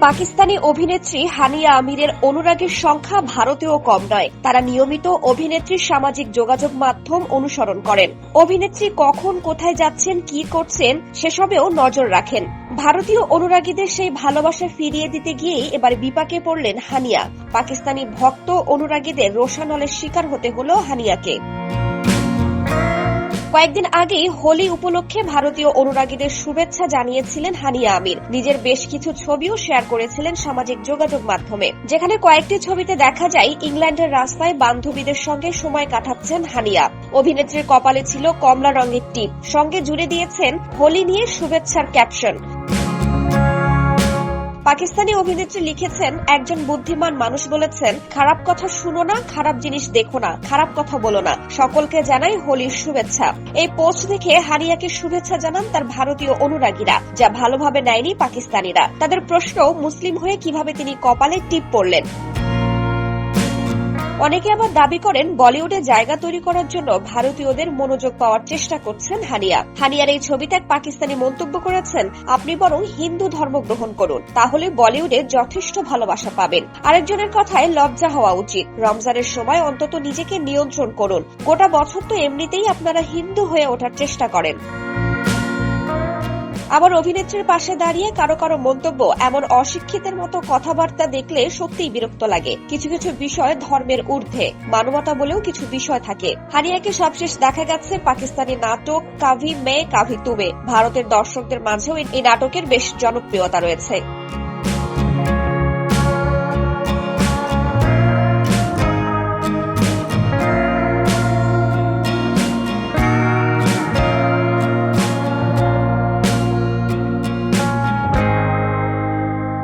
পাকিস্তানি অভিনেত্রী হানিয়া আমিরের অনুরাগীর সংখ্যা ভারতেও কম নয়। তারা নিয়মিত অভিনেত্রীর সামাজিক যোগাযোগ মাধ্যম অনুসরণ করেন। অভিনেত্রী কখন কোথায় যাচ্ছেন, কি করছেন, সেসবেও নজর রাখেন। ভারতীয় অনুরাগীদের সেই ভালোবাসা ফিরিয়ে দিতে গিয়েই এবার বিপাকে পড়লেন হানিয়া। পাকিস্তানি ভক্ত অনুরাগীদের রোশানলের শিকার হতে হল হানিয়াকে। কয়েকদিন আগেই হোলি উপলক্ষে ভারতীয় অনুরাগীদের শুভেচ্ছা জানিয়েছিলেন হানিয়া আমির। নিজের বেশ কিছু ছবিও শেয়ার করেছিলেন সামাজিক যোগাযোগ মাধ্যমে। যেখানে কয়েকটি ছবিতে দেখা যায়, ইংল্যান্ডের রাস্তায় বান্ধবীদের সঙ্গে সময় কাটাচ্ছেন হানিয়া। অভিনেত্রীর কপালে ছিল কমলা রঙের টিপ। সঙ্গে জুড়ে দিয়েছেন হোলি নিয়ে শুভেচ্ছার ক্যাপশন। পাকিস্তানি অভিনেত্রী লিখেছেন, একজন বুদ্ধিমান মানুষ বলেছেন, খারাপ কথা শুনো না, খারাপ জিনিস দেখো না, খারাপ কথা বলো না। সকলকে জানাই হোলির শুভেচ্ছা। এই পোস্ট দেখে হারিয়াকে শুভেচ্ছা জানান তার ভারতীয় অনুরাগীরা, যা ভালোভাবে নেয়নি পাকিস্তানিরা। তাদের প্রশ্ন, মুসলিম হয়ে কীভাবে তিনি কপালে টিপ পড়লেন? অনেকে আবার দাবি করেন বলিউডে জায়গা তৈরি করার জন্য ভারতীয়দের মনোযোগ পাওয়ার চেষ্টা করছেন হানিয়া। হানিয়ার এই ছবিতে এক পাকিস্তানি মন্তব্য করেছেন, আপনি বরং হিন্দু ধর্ম গ্রহণ করুন, তাহলে বলিউডে যথেষ্ট ভালোবাসা পাবেন। আরেকজনের কথায় লজ্জা হওয়া উচিত। রমজানের সময় অন্তত নিজেকে নিয়ন্ত্রণ করুন। গোটা বছর তো এমনিতেই আপনারা হিন্দু হয়ে ওঠার চেষ্টা করেন। আবার অভিনেত্রীর পাশে দাঁড়িয়ে কারও কারও মন্তব্য, এমন অশিক্ষিতের মতো কথাবার্তা দেখলে সত্যিই বিরক্ত লাগে। কিছু কিছু বিষয় ধর্মের ঊর্ধ্বে, মানবতা বলেও কিছু বিষয় থাকে। হানিয়াকে সবশেষ দেখা গেছে পাকিস্তানি নাটক কাভি মে, কাভি তুমে। ভারতের দর্শকদের মাঝেও এই নাটকের বেশ জনপ্রিয়তা রয়েছে।